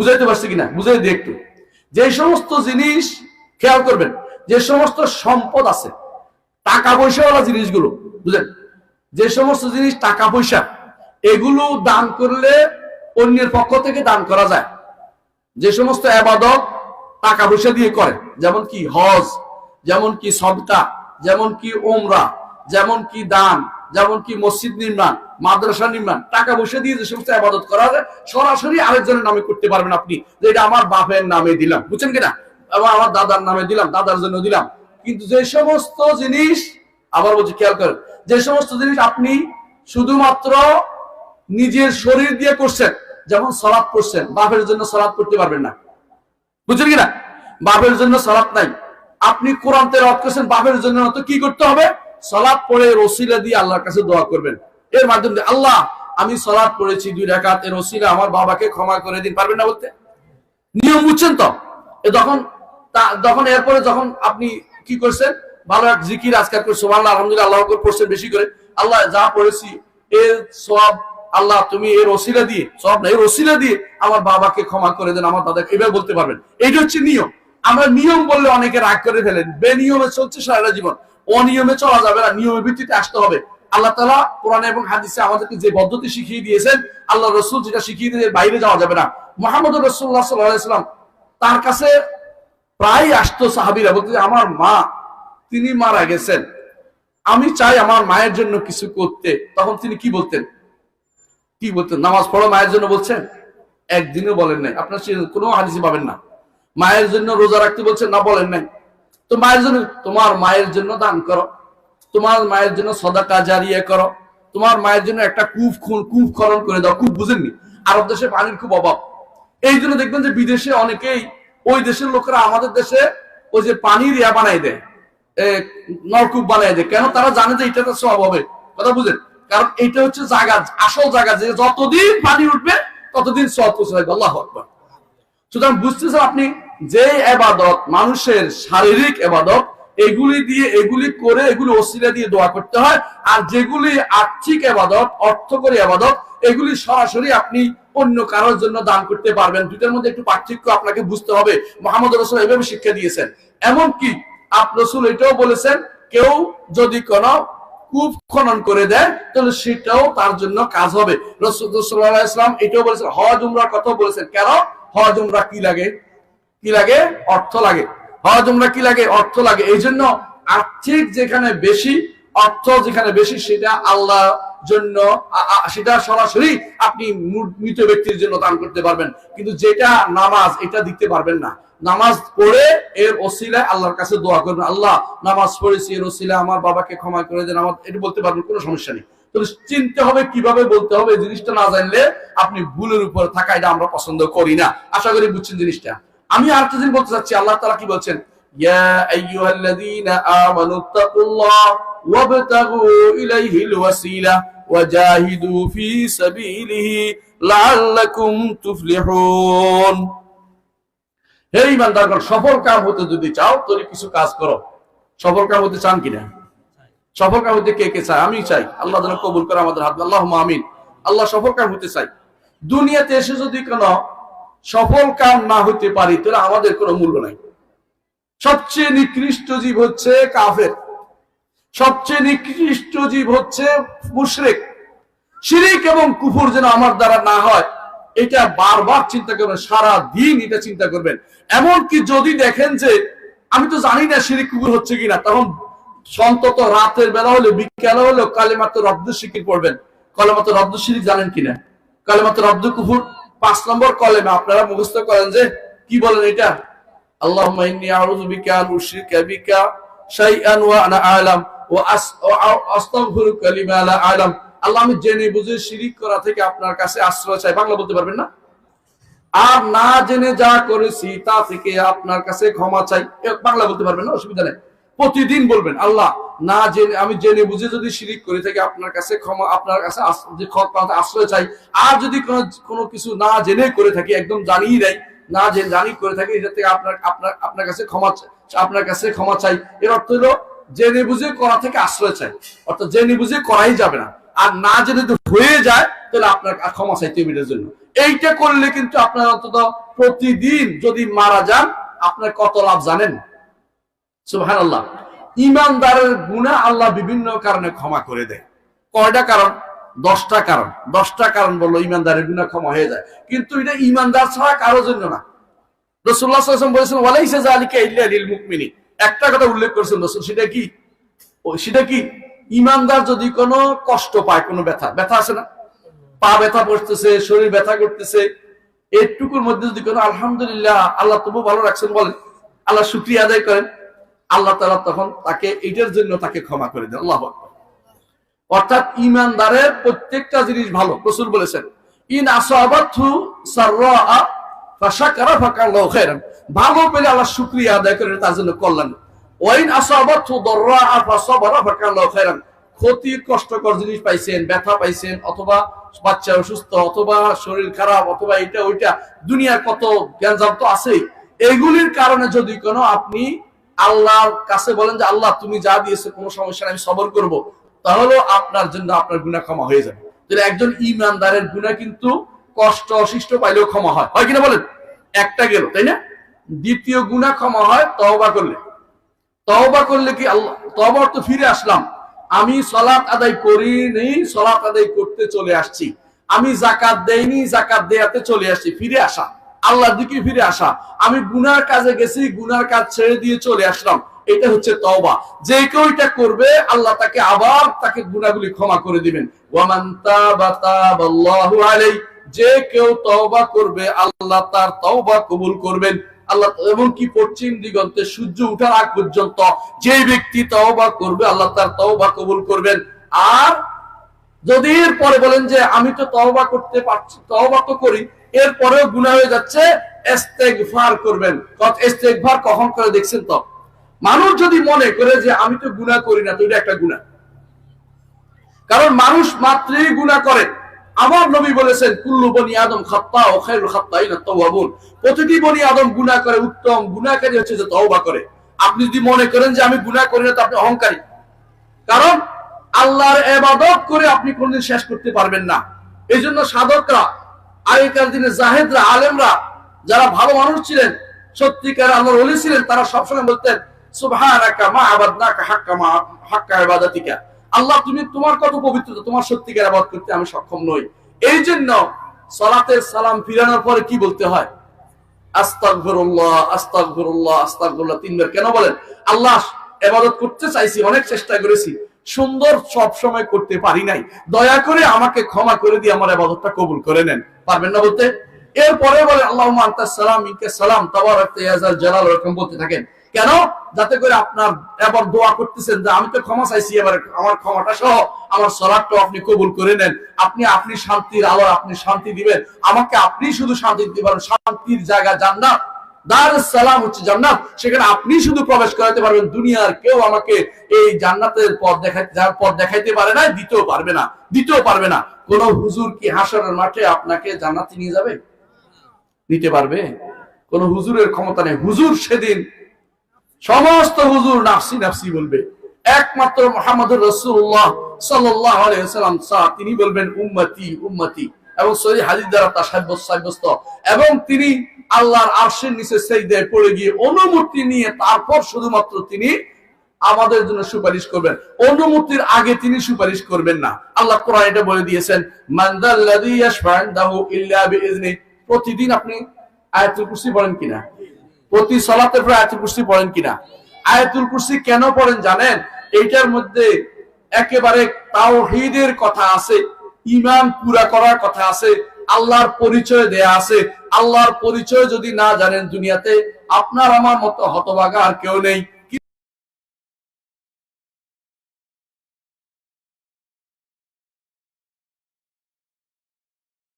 বুঝাইতে পারছি কিনা? বুঝাই দিয়ে একটু। যে সমস্ত জিনিস খেয়াল করবেন, যে সমস্ত সম্পদ আছে, টাকা পয়সাওয়ালা জিনিসগুলো, বুঝলেন? যে সমস্ত জিনিস টাকা পয়সা, এগুলো দান করলে অন্যের পক্ষ থেকে দান করা যায়। যে সমস্ত আবাদত টাকা পয়সা দিয়ে করে, যেমন কি হজ, যেমন কি সবকা যেমন কি ওমরা যেমন কি দান, যেমন কি মসজিদ নির্মাণ মাদ্রাসা নির্মাণ টাকা পয়সা দিয়ে যে সমস্ত আবাদত করা যায়, সরাসরি আরেকজনের নামে করতে পারবেন আপনি, যে এটা আমার বাপের নামে দিলাম। বুঝছেন কিনা? আবার আমার দাদার নামে দিলাম, দাদার জন্য দিলাম। কিন্তু যে সমস্ত জিনিস, আবার বলছি, খেয়াল করেন, যে সমস্ত জিনিস আপনি শুধুমাত্র নিজের শরীর দিয়ে করছেন, যেমন সলাপ করছেন বাপের জন্য সলাপ করতে পারবেন না। বুঝছেন কিনা? বাপের জন্য সলাপ নাই। আপনি কোরআন তেলাওয়াত করছেন, বাপের জন্য, তো কি করতে হবে? সলাপ পড়ে রসিলা দিয়ে আল্লাহর কাছে দোয়া করবেন। এর মাধ্যমে আল্লাহ, আমি সলাপ পড়েছি দুই রাকাত, এর রসিলা আমার বাবাকে ক্ষমা করে দিন, পারবেন না বলতে? নিয়ম বুঝছেন তো? তখন তখন এরপরে যখন আপনি কি করছেন? ভালো এক জিকির আজকাল করে সোমান আলহামদুলিল্লাহ, আল্লাহ পড়ছেন বেশি করে। আল্লাহ যা পড়েছি এর সব আল্লাহ তুমি এর ওসিলা দিয়ে সব না, এর ওসিলা দিয়ে আমার বাবাকে ক্ষমা করে দেন, আমার দাদাকে। এবার বলতে পারবেন। এইটা হচ্ছে নিয়ম। আমরা নিয়ম বললে অনেকে রাগ করে ফেলেন। বেনিয়মে চলছে সারা জীবন। অনিয়মে চলা যাবে না, নিয়মের ভিত্তিতে আসতে হবে। আল্লাহ তালা কোরআন এবং হাদিসে আমাদেরকে যে পদ্ধতি শিখিয়ে দিয়েছেন আল্লাহ রসুল যেটা শিখিয়ে দিয়ে বাইরে যাওয়া যাবে না। মোহাম্মদ রসুল্লাহ সাল্লাম তার কাছে প্রায় আসতো সাহাবিরা, বলতে আমার মা, তিনি মারা গেছেন। আমি চাই আমার মায়ের জন্য কিছু করতে। তখন তিনি কি বলতেন? কি বলতেন? নামাজ পড়ো মায়ের জন্য? বলছেন। একদিনও বলেন নাই। আপনার কোনো হাদিসে পাবেন না। মায়ের জন্য রোজা রাখতে বলছেন? না, বলেন নাই। তো মায়ের জন্য তোমার মায়ের জন্য দান করো। তোমার মায়ের জন্য সদাকা জারিয়া করো। তোমার মায়ের জন্য একটা কূপ খুন কূপ খনন করে দাও। কূপ বুঝেননি? আরব দেশে পানির খুব অভাব। এই জন্য দেখবেন যে বিদেশে অনেকেই ওই দেশের লোকেরা আমাদের দেশে ওই যে পানির ইয়া বানাই দেয়। নলকূপ বানাই দেয়। কেন? তারা জানে যে এটাতে সব হবে। কথা বুঝেন? কারণ এটা হচ্ছে জায়গা আসল জায়গা যে যতদিন পানি উঠবে, ততদিন সব পৌঁছে থাকবে আল্লাহ আকবার। সুতরাং বুঝতেছেন আপনি? যে এবাদত মানুষের শারীরিক এবাদত এগুলি দিয়ে, এগুলি করে, এগুলি অসিলা দিয়ে দোয়া করতে হয়। আর যেগুলি আর্থিক এবাদত অর্থ করে এবাদত এগুলি সরাসরি আপনি অন্য কারোর জন্য দান করতে পারবেন। দুটার মধ্যে একটু পার্থক্য আপনাকে বুঝতে হবে। মোহাম্মদ রসুল এভাবে শিক্ষা দিয়েছেন। এমনকি আপ রসুল এটাও বলেছেন, কেউ যদি কোনো কূপ খনন করে দেয়, তাহলে সেটাও তার জন্য কাজ হবে। রসুল্লাহ ইসলাম এটাও বলেছেন, হজ, উমরার কথা বলেছেন। কেন? হজ, উমরা কি লাগে? কি লাগে? অর্থ লাগে। হজ উমরা কি লাগে? অর্থ লাগে। এই জন্য আর্থিক যেখানে বেশি, অর্থ যেখানে বেশি, সেটা আল্লাহ জন্য সেটা সরাসরি আপনি মৃত ব্যক্তির জন্য দান করতে পারবেন। কিন্তু যেটা নামাজ, এটা দিতে পারবেন না। নামাজ পড়ে এর ওসিলায় আল্লাহর কাছে দোয়া করবেন, আল্লাহ, নামাজ পড়েছি, এর ওসিলায় আমার বাবাকে ক্ষমা করে দেন, আমার এটা বলতে পারবেন, কোনো সমস্যা নেই। তবে চিনতে হবে, কীভাবে বলতে হবে জিনিসটা না জানলে আপনি ভুলের উপর থাকা এটা আমরা পছন্দ করি না। আশা করি বুঝছেন জিনিসটা। আমি আর জিনিস বলতে চাচ্ছি, আল্লাহ তালা কি বলছেন? সফল কাম হতে যদি চাও, তাহলে কিছু কাজ করো। সফল কাম হতে চান কিনা? সফল কাম হতে কে কে চায়? আমি চাই। আল্লাহ কবুল করে আমাদের হাত আল্লাহ আমিন। আল্লাহ সফল কাম হতে চাই। দুনিয়াতে এসে যদি কোনো সফল কাম না হতে পারি, তাহলে আমাদের কোনো মূল্য নাই। সবচেয়ে নিকৃষ্ট জীব হচ্ছে কাফের। সবচেয়ে নিকৃষ্ট জীব হচ্ছে মুশরিক। শিরিক এবং কুফুর যেন আমার দ্বারা না হয়, এটা বারবার চিন্তা করবেন সারা দিন এটা চিন্তা করবেন। এমনকি যদি দেখেন যে, আমি তো জানি না শিরিক কুকুর হচ্ছে কিনা, তখন অন্তত রাতের বেলা হলে বিকেলে হলে কালেমাত্র রব্দ শিকির পড়বেন। কলেমাত্র রব্দ শিরিক জানেন কিনা? কলেমাত্র রব্দ কুফুর? পাঁচ নম্বর কলেমা আপনারা মুখস্থ করেন যে, কি বলেন এটা? জেনে বুঝে শিরিক করা থেকে আপনার কাছে আশ্রয় চাই। বাংলা বলতে পারবেন না? আর না জেনে যা করেছি তা থেকে আপনার কাছে ক্ষমা চাই। বাংলা বলতে পারবেন না? অসুবিধা নেই। প্রতিদিন বলবেন, আল্লাহ, না জেনে, আমি জেনে বুঝে যদি শিরিক করে থাকি, আপনার কাছে ক্ষমা, আপনার কাছে আশ্রয় চাই। আর যদি কোনো কোনো কিছু না জেনে করে থাকি, একদম জানিয়ে দেয়, না জেনে জানি করে থাকি এটা থেকে আপনার আপনার আপনার কাছে ক্ষমা আপনার কাছে ক্ষমা চাই। এর অর্থ হলো, জেনে বুঝে করা থেকে আশ্রয় চাই। অর্থাৎ জেনে বুঝে করাই যাবে না। আর না জেনে হয়ে যায়, তাহলে আপনার ক্ষমা চাইতে হবে এটার জন্য। এইটা করলে কিন্তু আপনার অন্তত প্রতিদিন যদি মারা যান, আপনার কত লাভ জানেন? ইমানদারের গুণা আল্লাহ বিভিন্ন কারণে ক্ষমা করে দেয়। কয়টা কারণ? দশটা কারণ। দশটা কারণ বলল ইমানদারের গুণা ক্ষমা হয়ে যায়। কিন্তু এটা ইমানদার ছাড়া কারোর জন্য না। বলেছেন একটা কথা উল্লেখ করেছেন রসুল, সেটা কি? সেটা কি? ইমানদার যদি কোনো কষ্ট পায়, কোনো ব্যথা ব্যথা আছে না? পা ব্যথা পড়তেছে শরীর ব্যথা করতেছে, এটুকুর মধ্যে যদি কোনো আলহামদুলিল্লাহ, আল্লাহ তবু ভালো রাখছেন বলেন, আল্লাহ শুক্রিয়া আদায় করেন আল্লাহ তালা তখন তাকে এইটার জন্য তাকে ক্ষমা করে দেন। আল্লাহ অর্থাৎ ইমানদারের প্রত্যেকটা জিনিস ভালো। রসুল বলেছেন, ইন খাইরান ভালো পেলে আল্লাহ শুকরিয়া আদায় করে তার জন্য কল্যাণ। ওয়াইন আসাবাতহু দাররা ক্ষতি কষ্টকর জিনিস পাইছেন, ব্যথা পাইছেন, অথবা বাচ্চা অসুস্থ, অথবা শরীর খারাপ, অথবা এটা ওইটা, দুনিয়ার কত জ্ঞানজাম তো আছেই। এগুলির কারণে যদি কোনো আপনি আল্লাহর কাছে বলেন যে, আল্লাহ, তুমি যা দিয়েছ, কোনো সমস্যা আমি সবর করব। তাহলে আপনার জন্য আপনার গুনাহ ক্ষমা হয়ে যাবে। তাহলে একজন ইমানদারের গুনাহ কিন্তু কষ্ট অশিষ্ট পাইলেও ক্ষমা হয়। হয় কিনা বলেন? একটা গেল, তাই না? দ্বিতীয় গুনাহ ক্ষমা হয়, তওবা করলে। তওবা করলে কি আল্লাহ, তওবা তো ফিরে আসলাম। আমি সলাত আদায় করিনি, সলাত আদায় করতে চলে আসছি। আমি জাকাত দেইনি জাকাত দেয়াতে চলে আসছি, ফিরে আসা। আল্লাহর দিকে ফিরে আসা। আমি গুনার কাজে গেছি, গুনার কাজ ছেড়ে দিয়ে চলে আসলাম। এটা হচ্ছে তওবা। যে কেউ এটা করবে, আল্লাহ তাকে আবার তাকে গুনাহগুলি ক্ষমা করে দিবেন। ওয়ামান তাবা তাবাল্লাহু আলাইহি, যে কেউ তওবা করবে, আল্লাহ তার তওবা কবুল করবেন। আল্লাহ এবং কি পশ্চিম দিগন্তে সূর্য উঠার আগ পর্যন্ত যে ব্যক্তি তওবা করবে, আল্লাহ তার তওবা কবুল করবেন। আর যদি এরপরে বলেন যে, আমি তো তওবা করতে পারছি তওবা তো করি এরপরেও গুনাহ হয়ে যাচ্ছে করবেন। কখন করে দেখছেন তো? মানুষ যদি মনে করে যে আমি তো গুনাহ করি না, তো একটা গুনাহ। কারণ মানুষ মাত্রই গুনাহ করে। আমার নবী বলেছেন, কুল্লু বনি আদম খাত্তা ও খায়রুল খাত্তাইনা তাওয়াবুন প্রতিটি বনি আদম গুনাহ করে, উত্তম গুণাকারী হচ্ছে যে তওবা করে। আপনি যদি মনে করেন যে আমি গুনাহ করি না, তো আপনি অহংকারী। কারণ আল্লাহর এবাদত করে আপনি কোনদিন শেষ করতে পারবেন না। এই জন্য সাধকরা আগেকার দিনে জাহেদরা, আলেমরা যারা ভালো মানুষ ছিলেন সত্যিকার আল্লাহর ওলি ছিলেন, তারা সবসময় বলতেন আল্লাহ, তুমি তোমার কত পবিত্রতা, তোমার সত্যিকার আবাদ করতে আমি সক্ষম নই। এই জন্য সালাম ফিরানোর পরে কি বলতে হয়? তিনবার কেন বলেন? আল্লাহ এবাদত করতে চাইছি, অনেক চেষ্টা করেছি, সুন্দর সব সময় করতে পারি নাই। দয়া করে আমাকে ক্ষমা করে দিয়ে আমার এবাদতটা কবুল করে নেন। পারবেন না বলতে? এরপরে বলে আল্লাহ সালাম ইনকে সালাম। তাবার জালাল ওরকম বলতে থাকেন। কেন? যাতে করে আপনার এবার দোয়া করতেছেন যে, আমি তো ক্ষমা চাইছি এবার, আমার ক্ষমাটা সহ, আমার সলাটটাও আপনি কবুল করে নেন। আপনি আপনি শান্তির আলো আপনি শান্তি দিবেন। আমাকে আপনি শুধু শান্তি দিতে পারেন। শান্তির জায়গা জান্নাত। দার সালাম হচ্ছে জান্নাত। সেখানে আপনি শুধু প্রবেশ করাতে পারবেন, দুনিয়ার কেউ আমাকে এই জান্নাতের পথ দেখাইতে যার পথ দেখাইতে পারে না দিতেও পারবে না, দিতেও পারবে না। কোন হুজুর কি হাসরের মাঠে আপনাকে জান্নাতে নিয়ে যাবে? নিতে পারবে। কোন হুজুরের ক্ষমতা নেই। হুজুর সেদিন সমস্ত হুজুর নাফসি নাফসি বলবে। একমাত্র মোহাম্মদ রসুল্লাহ সাল্লাম তিনি বলবেন, উম্মতি উম্মতি। এবং সহি হাদিস দ্বারা তা সাব্যস্ত। এবং তিনি আল্লাহর আরশের নিচে সেই দেয় পড়ে গিয়ে অনুমতি নিয়ে তারপর শুধুমাত্র তিনি আমাদের জন্য সুপারিশ করবেন। অনুমতির আগে তিনি সুপারিশ করবেন না। আল্লাহ কোরআন এটা বলে দিয়েছেন ইল্লা বিইذনি প্রতিদিন আপনি আয়াতুল কুরসি পড়েন কিনা? প্রতি সলাতের পর আয়াতুল কুরসি পড়েন কিনা? আয়াতুল কুরসি কেন পড়েন জানেন? এইটার মধ্যে একেবারে তাওহীদের কথা আছে ঈমান পুরা করার কথা আছে আল্লাহর পরিচয় দেয়া আছে। আল্লাহর পরিচয় যদি না জানেন দুনিয়াতে, আপনার আমার মতো হতভাগা আর কেউ নেই।